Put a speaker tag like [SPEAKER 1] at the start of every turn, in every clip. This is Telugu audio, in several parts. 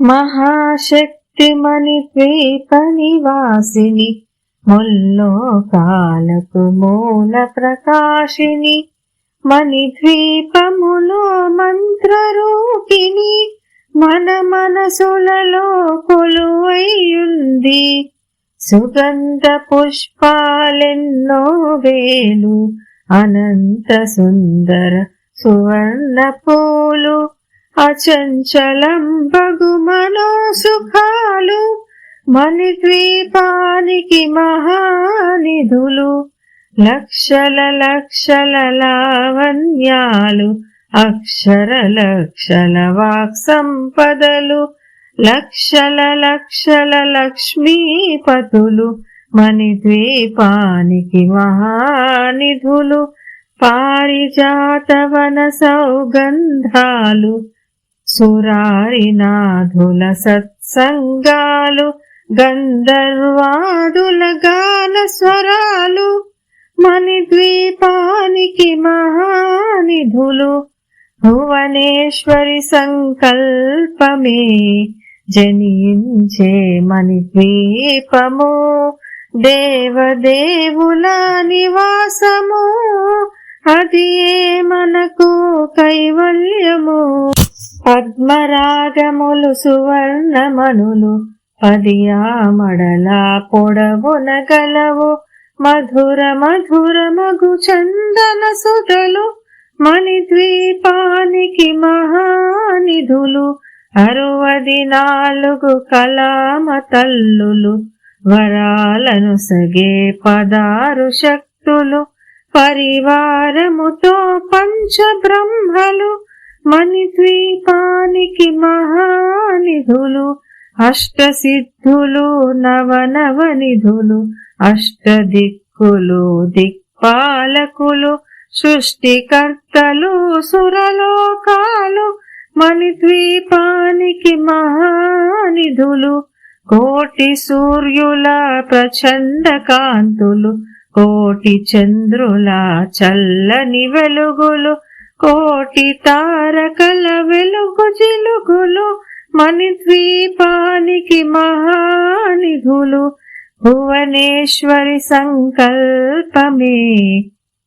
[SPEAKER 1] మహాశక్తిమణి ద్వీప నివాసిని ముల్లోకాలకు మూల ప్రకాశిని మణిద్వీపములో మంత్రరూపిణి మన మనసులలో కొలువైయుంది. సుగంధ పుష్పాలెన్నో వేలు అనంత సుందర సువర్ణ పూలు అచంచలం బగు మనోసుఖాలు మణిద్వీపానికి మహానిధులు లక్షల లక్షల లావణ్యాలు అక్షర లక్షల వాక్ సంపదలు లక్షల లక్షల లక్ష్మీపతులు మణిద్వీపానికి మహానిధులు పారిజాతవన సౌగంధాలు సురారినాథుల సత్సంగాలు గంధర్వాదుల గాన స్వరాలు మణిద్వీపానికి మహానిధులు భువనేశ్వరి సంకల్పమే జనించే మణిద్వీపము దేవదేవుల నివాసము అది మనకు కైవల్యము? పద్మరాగములు సువర్ణమణులు పదియామడలా పొడవున గలవు. మధుర మధుర మగు చందన సుధలు మణిద్వీపానికి మహానిధులు. అరువది నాలుగు కలామ తల్లులు వరాలను సగే పదారు శక్తులు. పరివారముతో పంచబ్రహ్మలు మణిద్వీపానికి మహానిధులు అష్టసిద్ధులు నవనవనిధులు అష్టదిక్కులు దిక్పాలకులు సృష్టికర్తలు సురలోకాలు మణిద్వీపానికి మహానిధులు కోటి సూర్యుల ప్రచండ కాంతులు కోటి చంద్రుల చల్లని వెలుగులు కోటి తారకల వెలుగు జిలుగులు మణిద్వీపానికి మహానిధులు. భువనేశ్వరి సంకల్పమే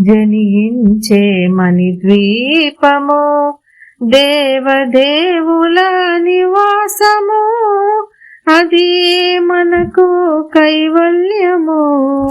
[SPEAKER 1] జనించే మణిద్వీపము. దేవదేవుల నివాసము అది మనకు కైవల్యము.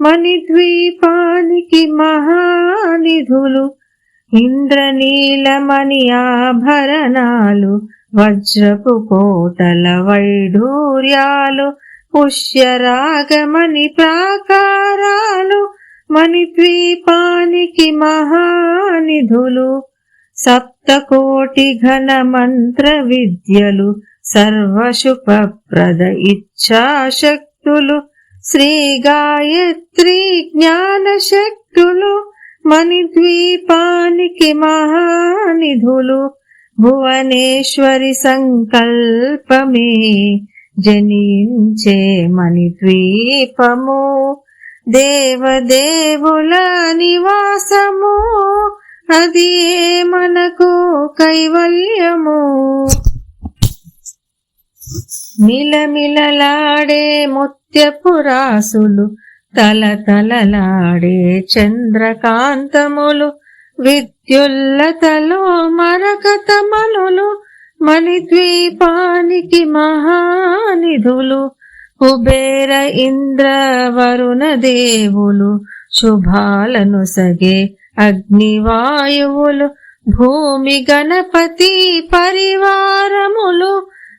[SPEAKER 1] మణిద్వీపానికి మహానిధులు ఇంద్రనీలమణి ఆభరణాలు వజ్రపు కోటల వైఢూర్యాలు పుష్యరాగమణి ప్రాకారాలు మణిద్వీపానికి మహానిధులు సప్తకోటి ఘన మంత్ర విద్యలు సర్వశుభప్రద ఇచ్ఛాశక్తులు శ్రీ గాయత్రి జ్ఞాన శక్తులు మణిద్వీపానికి మహానిధులు భువనేశ్వరి సంకల్పమే జనించే మణిద్వీపము. దేవదేవుల నివాసము అది మనకు కైవల్యము? మిలమిలలాడే ముత్యపురాసులు తల తలలాడే చంద్రకాంతములు విద్యుల్లతలో మరకతమనులు మణిద్వీపానికి మహానిధులు కుబేర ఇంద్ర వరుణ దేవులు శుభాలను సగే అగ్నివాయువులు భూమి గణపతి పరివారములు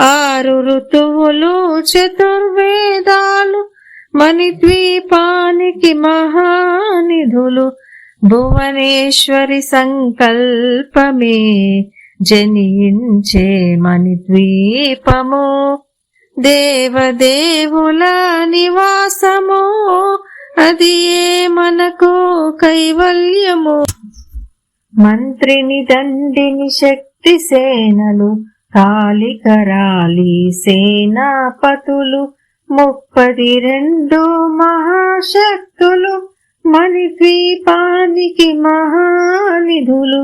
[SPEAKER 1] ఆరు ఋతువులు చతుర్వేదాలు మణిద్వీపానికి మహానిధులు. భువనేశ్వరి సంకల్పమే జనించే మణిద్వీపము. దేవదేవుల నివాసము అది ఏ మనకు కైవల్యము? మంత్రిని దండిని శక్తి సేనలు కాలికరాలి సేనాపతులు ముప్పది రెండు మహాశక్తులు మణిద్వీపానికి మహానిధులు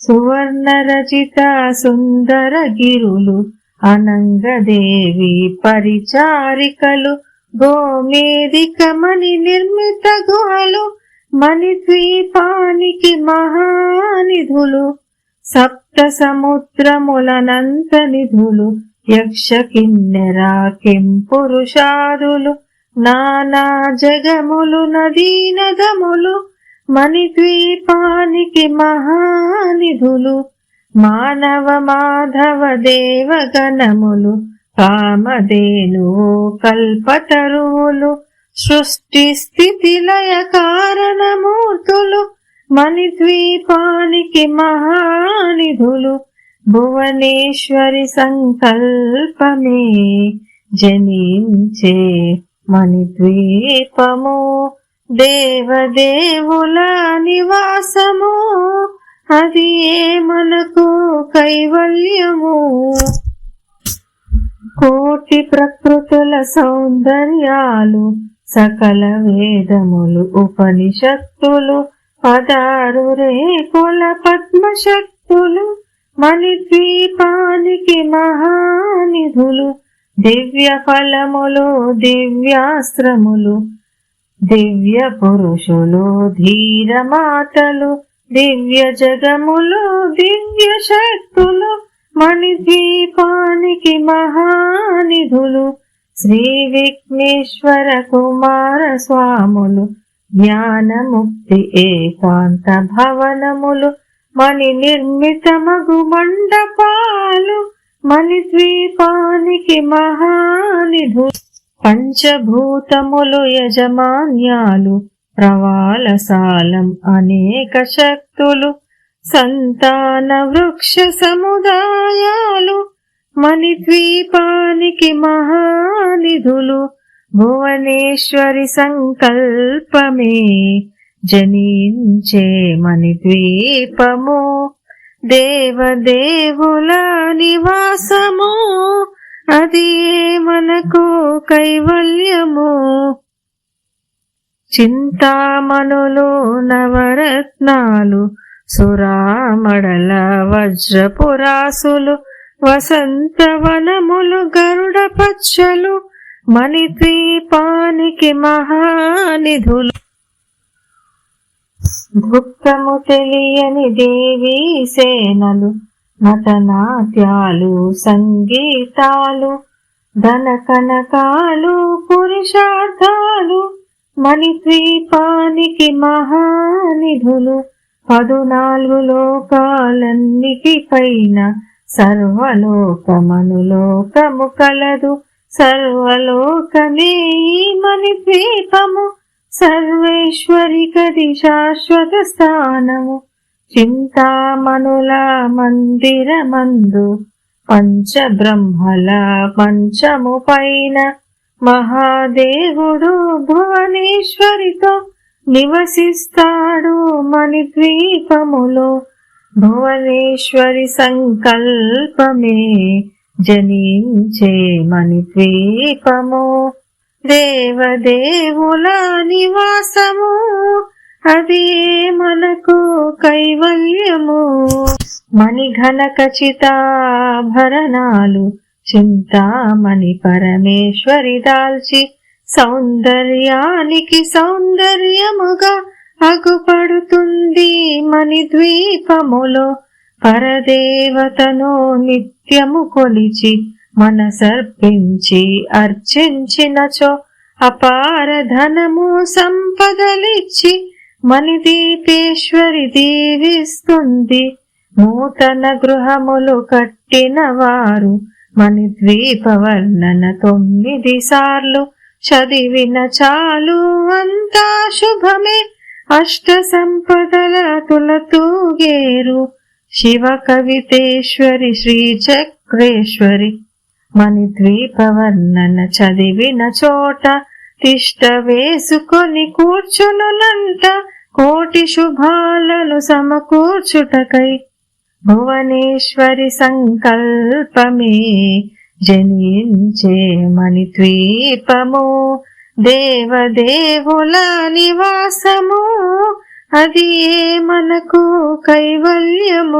[SPEAKER 1] సువర్ణ రచిత సుందర గిరులు అనంగదేవి పరిచారికలు గోమేదిక మణి నిర్మిత గుహలు మణిద్వీపానికి మహానిధులు. సప్త సముద్రములనంత నిధులు యక్ష కిన్నెరా కెంపురుషాదులు నానా జగములు నదీ నదములు మణిద్వీపానికి మహానిధులు మానవ మాధవ దేవగణములు కామధేను కల్పతరువులు సృష్టి స్థితి లయ కారణమూర్తులు మణిద్వీపానికి మహానిధులు భువనేశ్వరి సంకల్పమే జనించే మణి ద్వీపము దేవదేవుల నివాసము అది ఏ మనకు కైవల్యము? కోటి ప్రకృతుల సౌందర్యాలు సకల వేదములు ఉపనిషత్తులు పదారు రేకుల పద్మశక్తులు మణిద్వీపానికి మహానిధులు దివ్య ఫలములు దివ్యాస్త్రములు దివ్య పురుషులు ధీర మాతలు దివ్య జగములు దివ్య శక్తులు మణిద్వీపానికి మహానిధులు శ్రీ విఘ్నేశ్వర కుమార స్వాములు జ్ఞానముక్తి ఏకాంత భవనములు మణి నిర్మితమగు మండపాలు మణిద్వీపానికి మహానిధు పంచభూతములు యజమాన్యాలు ప్రవాలసాలం అనేక శక్తులు సంతాన వృక్ష సముదాయాలు మణిద్వీపానికి మహానిధులు. భువనేశ్వరి సంకల్పమే జనించే మణిద్వీపము. దేవదేవుల నివాసము అది మనకు కైవల్యము? చింతామణులు నవరత్నాలు సురామడల వజ్రపురాసులు వసంతవనములు గరుడ పచ్చలు మణిద్వీపానికి మహానిధులు. దుఃఖము తెలియని దేవీ సేనలు నటనాట్యాలు సంగీతాలు ధన కనకాలు పురుషార్థాలు మణిద్వీపానికి మహానిధులు. పదునాలుగు లోకాలన్నిటి పైన సర్వలోకమనులోకము కలదు. సర్వలోకమేమని ద్వీపము మణిద్వీపము సర్వేశ్వరి శాశ్వత స్థానము. చింతామణుల మందిరమందు పంచబ్రహ్మల పంచము పైన మహాదేవుడు భువనేశ్వరితో నివసిస్తాడు మణిద్వీపములో భువనేశ్వరి సంకల్పమే జనించే మణిద్వీపము దేవదేవుల నివాసము అది మనకు కైవల్యము. మణిఘన ఖచ్చితాభరణాలు చింతామణి పరమేశ్వరి దాల్చి సౌందర్యానికి సౌందర్యముగా అగుపడుతుంది మణి ద్వీపములో పరదేవతను నిత్యము కొలిచి మనసర్పించి అర్చించినచో అపార ధనము సంపదలిచ్చి మణిదీపేశ్వరి దీవిస్తుంది. నూతన గృహములు కట్టిన వారు మణిద్వీప తొమ్మిది సార్లు. చదివిన చాలు అంతా శుభమే. అష్ట సంపదల తులతూగేరు. శివ కవితేశ్వరి శ్రీ చక్రేశ్వరి మణిద్వీప చదివిన చోట తిష్ట వేసుకొని కూర్చునునంట కోటి శుభాలను సమకూర్చుటకై. భువనేశ్వరి సంకల్పమే జనించే మణిద్వీపము దేవదేవుల నివాసము అది ఏ మనకు కైవల్యము?